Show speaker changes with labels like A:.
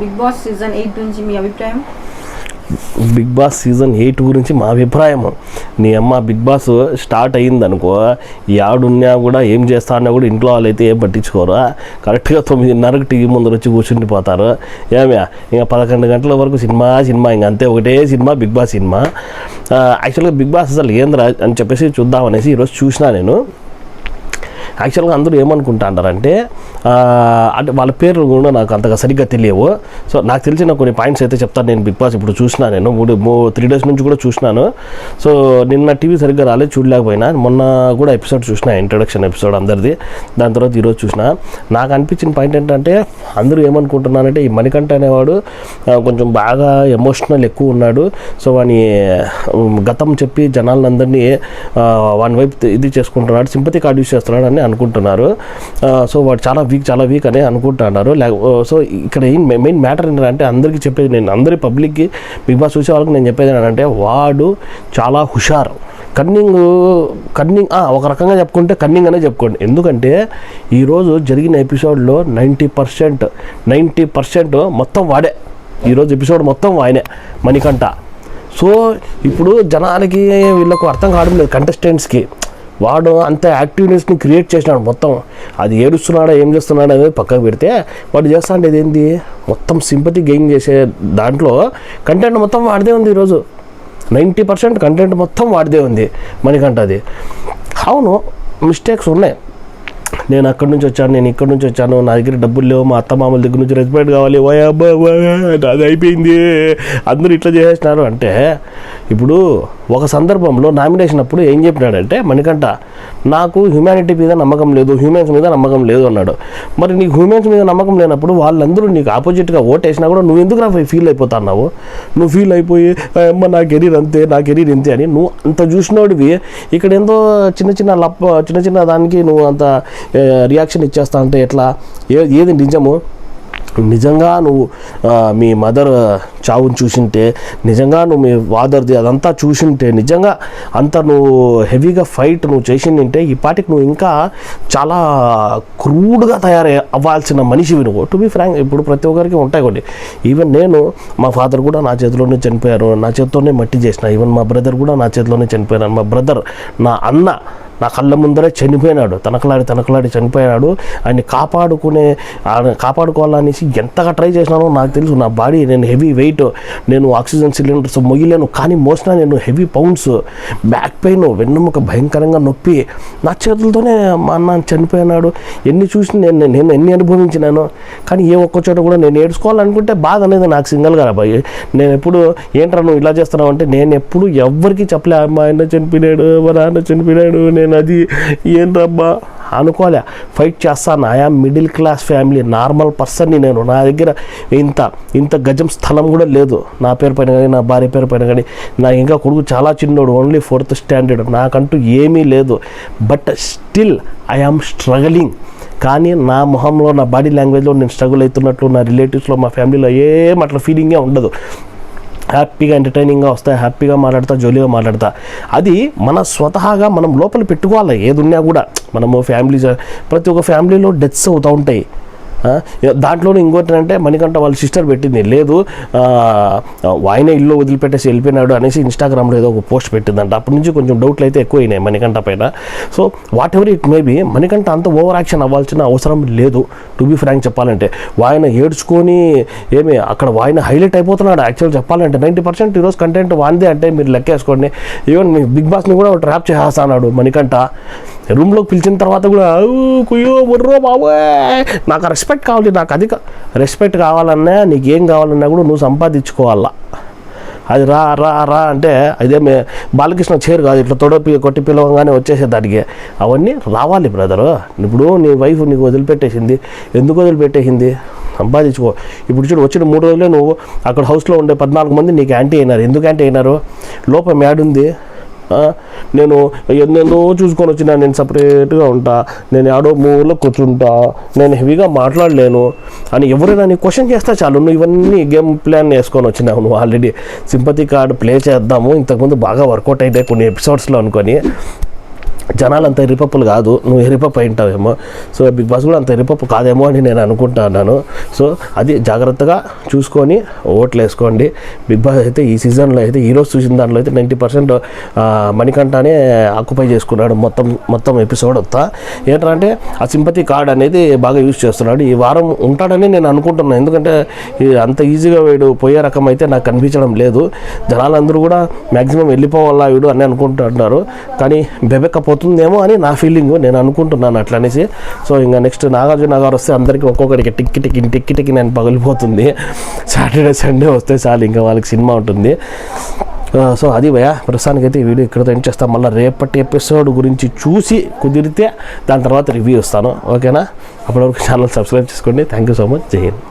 A: Big boss season eight నుంచి మీ అభిప్రాయం?
B: Big boss season eight గురించి మా అభిప్రాయం. నీ అమ్మ బిగ్ బాస్ స్టార్ట్ అయ్యిందనుకో యాడున్నా కూడా ఏం చేస్తా అన్నా కూడా ఇంట్లో వాళ్ళు అయితే ఏం పట్టించుకోరు? కరెక్ట్గా తొమ్మిదిన్నరకు టీవీ ముందర వచ్చి కూర్చుండిపోతారు ఏమే ఇంకా పదకొండు గంటల వరకు సినిమా సినిమా ఇంకా అంతే ఒకటే సినిమా బిగ్ బాస్ సినిమా. యాక్చువల్గా బిగ్ బాస్ అసలు ఏంద్రా అని చెప్పేసి చూద్దామనేసి ఈరోజు చూసినా నేను. యాక్చువల్గా అందరూ ఏమనుకుంటా అంటారంటే అంటే వాళ్ళ పేర్లు కూడా నాకు అంతగా సరిగ్గా తెలియవు. సో నాకు తెలిసిన కొన్ని పాయింట్స్ అయితే చెప్తాను నేను బిగ్ బాస్ ఇప్పుడు చూసినా నేను. మూడు మూ త్రీ డేస్ నుంచి కూడా చూసినాను. సో నిన్న టీవీ సరిగ్గా రాలేదు చూడలేకపోయినా. మొన్న కూడా ఎపిసోడ్ చూసిన ఇంట్రడక్షన్ ఎపిసోడ్ అందరిది. దాని తర్వాత ఈరోజు చూసిన. నాకు అనిపించిన పాయింట్ ఏంటంటే అందరూ ఏమనుకుంటున్నారంటే ఈ మణికంఠ అనేవాడు కొంచెం బాగా ఎమోషనల్ ఎక్కువ ఉన్నాడు. సో వాని గతం చెప్పి జనాలందరినీ వాని వైపు ఇది చేసుకుంటున్నాడు సింపతి కార్డ్ యూస్ చేస్తున్నాడు అని అనుకుంటున్నారు. సో వాడు చాలా వీక్ చాలా వీక్ అని అనుకుంటున్నారు. సో ఇక్కడ ఏం మెయిన్ మ్యాటర్ ఏంటంటే అందరికీ చెప్పేది నేను అందరి పబ్లిక్కి బిగ్ బాస్ చూసే వాళ్ళకి నేను చెప్పేది ఏంటంటే వాడు చాలా హుషారు. కన్నింగ్ కన్నింగ్ ఒక రకంగా చెప్పుకుంటే కన్నింగ్ అనే చెప్పుకోండి. ఎందుకంటే ఈరోజు జరిగిన ఎపిసోడ్లో నైంటీ పర్సెంట్ నైంటీ పర్సెంట్ మొత్తం వాడే. ఈరోజు ఎపిసోడ్ మొత్తం ఆయనే మణికంఠ. సో ఇప్పుడు జనాలకి వీళ్ళకు అర్థం కావడం లేదు కంటెస్టెంట్స్కి వాడు అంత యాక్టివ్నెస్ని క్రియేట్ చేసినాడు మొత్తం. అది ఏడుస్తున్నాడా ఏం చేస్తున్నాడు అనేది పక్కకు పెడితే వాడు చేస్తా ఉండేది ఏంది? మొత్తం సింపతి గెయిన్ చేసే దాంట్లో కంటెంట్ మొత్తం వాడిదే ఉంది ఈరోజు. నైంటీ పర్సెంట్ కంటెంట్ మొత్తం వాడిదే ఉంది మనకంటది అవును మిస్టేక్స్ ఉన్నాయి. నేను అక్కడి నుంచి వచ్చాను నేను ఇక్కడి నుంచి వచ్చాను నా దగ్గర డబ్బులు లేవు మా అత్త మామల దగ్గర నుంచి రెస్పెక్ట్ కావాలి. ఓ అబ్బా అది అయిపోయింది. అందరూ ఇట్లా చేసేసినారు అంటే ఇప్పుడు ఒక సందర్భంలో నామినేషన్ అప్పుడు ఏం చెప్పినాడంటే మణికంఠ నాకు హ్యూమానిటీ మీద నమ్మకం లేదు హ్యూమెన్స్ మీద నమ్మకం లేదు అన్నాడు. మరి నీకు హ్యూమెన్స్ మీద నమ్మకం లేనప్పుడు వాళ్ళందరూ నీకు ఆపోజిట్గా ఓటేసినా కూడా నువ్వు ఎందుకు రా ఫీల్ అయిపోతున్నావు? నువ్వు ఫీల్ అయిపోయి అమ్మ నా కెరీర్ అంతే నా కెరీర్ ఇంతే అని నువ్వు అంత చూసినోడివి. ఇక్కడ ఏందో చిన్న చిన్న లప్ప చిన్న చిన్న దానికి నువ్వు అంత రియాక్షన్ ఇచ్చేస్తా అంటే ఎట్లా? ఏ ఏది నిజము? నిజంగా నువ్వు మీ మదర్ చావుని చూసింటే నిజంగా నువ్వు మీ ఫాదర్ది అదంతా చూసింటే నిజంగా అంత నువ్వు హెవీగా ఫైట్ నువ్వు చేసిందంటే ఈ పాటికి నువ్వు ఇంకా చాలా క్రూడ్గా తయారై అవ్వాల్సిన మనిషివి నువ్వు. టు బి ఫ్రాంక్ ఇప్పుడు ప్రతి ఒక్కరికి ఉంటాయి కొన్ని. ఈవెన్ నేను మా ఫాదర్ కూడా నా చేతిలోనే చనిపోయారు. నా చేతితోనే మట్టి చేసిన. ఈవెన్ మా బ్రదర్ కూడా నా చేతిలోనే చనిపోయారు. మా బ్రదర్ నా అన్న నా కళ్ళ ముందరే చనిపోయినాడు. తనకలాడి తనకలాడి చనిపోయినాడు. ఆయన్ని కాపాడుకునే ఆయన కాపాడుకోవాలనేసి ఎంతగా ట్రై చేసినానో నాకు తెలుసు. నా బాడీ నేను హెవీ వెయిట్ నేను ఆక్సిజన్ సిలిండర్స్ మొయ్యలేను. కానీ మోసిన నేను హెవీ పౌండ్స్ బ్యాక్ పెయిన్ వెన్నుముక భయంకరంగా నొప్పి నా చేతులతోనే మా అన్న చనిపోయినాడు. ఎన్ని చూసి నేను నేను ఎన్ని అనుభవించినాను కానీ ఏ ఒక్క చోట కూడా నేను ఏడ్చుకోవాలనుకుంటే బాధ అనేది నాకు సింగల్గా రాబాయి. నేను ఎప్పుడు ఏంట్రా నువ్వు ఇలా చేస్తున్నావు అంటే నేను ఎప్పుడు ఎవరికి చెప్పలే మా ఆయన చనిపోయినాడు మా నాన్న చనిపోయినాడు నేను అది ఏంట్రబ్బా అనుకోలే. ఫైట్ చేస్తాను? ఆయా మిడిల్ క్లాస్ ఫ్యామిలీ నార్మల్ పర్సన్ని నేను. నా దగ్గర ఇంత ఇంత గజం స్థలం కూడా లేదు. నా పేరు పైన కానీ నా భార్య పేరు పైన కానీ. నా ఇంకా కొడుకు చాలా చిన్నోడు. ఓన్లీ ఫోర్త్ స్టాండర్డ్ నాకంటూ ఏమీ లేదు. But still I am struggling కానీ నా మొహంలో నా బాడీ లాంగ్వేజ్లో నేను స్ట్రగుల్ అవుతున్నట్లు నా రిలేటివ్స్లో మా ఫ్యామిలీలో ఏం అట్లా ఫీలింగే ఉండదు. హ్యాపీగా ఎంటర్టైనింగ్గా వస్తాయి హ్యాపీగా మాట్లాడతా జోలీగా మాట్లాడతా. అది మన స్వతహాగా మనం లోపల పెట్టుకోవాలి? ఏది ఉన్నా కూడా. మనము ఫ్యామిలీ ప్రతి ఒక్క ఫ్యామిలీలో డెత్స్ అవుతూ ఉంటాయి. దాంట్లోనే ఇంకోటి అంటే మణికంఠ వాళ్ళ సిస్టర్ పెట్టింది. లేదు ఆయన ఇల్లు వదిలిపెట్టేసి వెళ్ళిపోయినాడు అనేసి ఇన్స్టాగ్రామ్లో ఏదో ఒక పోస్ట్ పెట్టిందంట. అప్పటి నుంచి కొంచెం డౌట్లు అయితే ఎక్కువైనాయి మణికంఠ పైన. So whatever it maybe Manikanta అంత ఓవర్ యాక్షన్ అవ్వాల్సిన అవసరం లేదు. టు బి ఫ్రాంక్ చెప్పాలంటే. ఆయన ఏడ్చుకొని ఏమి అక్కడ వాయన హైలైట్ అయిపోతున్నాడు. యాక్చువల్ చెప్పాలంటే నైంటీ పర్సెంట్ ఈరోజు కంటెంట్ వాందే అంటే మీరు లెక్కేసుకోండి. ఈవెన్ మీ బిగ్ బాస్ని కూడా ట్రాప్ చేసేస్తున్నాడు మణికంఠ. రూమ్లోకి పిలిచిన తర్వాత కూడా కుయ్యో బుర్రో బాబోయ్! నాకు రెస్పెక్ట్ కావాలి నాకు అధిక రెస్పెక్ట్ కావాలన్నా నీకు ఏం కావాలన్నా కూడా నువ్వు సంపాదించుకోవాలా. అది రా రా రా అంటే అదే మే బాలకృష్ణ చేరు కాదు ఇట్లా తొడపి కొట్టి పిలవగానే వచ్చేసే దానికి. అవన్నీ రావాలి బ్రదరు ఇప్పుడు నీ వైఫ్ నీకు వదిలిపెట్టేసింది. ఎందుకు వదిలిపెట్టేసింది? సంపాదించుకో. ఇప్పుడు చూడు వచ్చిన మూడు రోజులే నువ్వు అక్కడ హౌస్లో ఉండే పద్నాలుగు మంది నీకు యాంటీ అయినారు. ఎందుకు యాంటీ అయినారు? లోపం యాడుంది? ఉంది నేను ఎన్నెన్నో చూసుకొని వచ్చినా నేను సపరేట్గా ఉంటా నేను ఆడో మూలో కూర్చుంటా నేను హెవీగా మాట్లాడలేను అని ఎవరైనా నీ క్వశ్చన్ చేస్తే చాలు. నువ్వు ఇవన్నీ గేమ్ ప్లాన్ వేసుకొని వచ్చినావు. నువ్వు ఆల్రెడీ సింపతి కార్డు ప్లే చేద్దాము. ఇంతకుముందు బాగా వర్కౌట్ అయితే కొన్ని ఎపిసోడ్స్లో అనుకొని. జనాలు అంత ఎరిపప్పులు కాదు నువ్వు ఎరిపప్పు అయింటావేమో. సో బిగ్ బాస్ కూడా అంత ఎరిపప్పు కాదేమో అని నేను అనుకుంటున్నాను. సో అది జాగ్రత్తగా చూసుకొని ఓట్లు వేసుకోండి. బిగ్ బాస్ అయితే ఈ సీజన్లో అయితే ఈరోజు చూసిన దాంట్లో అయితే నైంటీ పర్సెంట్ మణికంఠనే ఆక్యుపై చేసుకున్నాడు మొత్తం మొత్తం ఎపిసోడ్ అంతా. ఏంటంటే ఆ సింపతి కార్డ్ అనేది బాగా యూజ్ చేస్తున్నాడు. ఈ వారం ఉంటాడని నేను అనుకుంటున్నాను ఎందుకంటే అంత ఈజీగా వీడు పోయే రకం అయితే నాకు కనిపించడం లేదు. జనాలందరూ కూడా మ్యాక్సిమం వెళ్ళిపోవాలా వీడు అని అనుకుంటున్నారు. కానీ అవుతుందేమో అని నా ఫీలింగ్ నేను అనుకుంటున్నాను అట్లా అనేసి సో ఇంకా నెక్స్ట్ నాగార్జున గారు వస్తే అందరికీ ఒక్కొక్కరికి టిక్కి టిక్కి టిక్కి టిక్కి నేను పగిలిపోతుంది. సాటర్డే సండే వస్తే చాలు ఇంకా వాళ్ళకి సినిమా ఉంటుంది. సో అది భయ ప్రస్తుతానికైతే ఈ వీడియో ఇక్కడ ఎండ్ చేస్తాం. మళ్ళీ రేపటి ఎపిసోడ్ గురించి చూసి కుదిరితే దాని తర్వాత రివ్యూ ఇస్తాను. ఓకేనా? అప్పటివరకు ఛానల్ సబ్స్క్రైబ్ చేసుకోండి. థ్యాంక్ యూ సో మచ్ జై హింద్.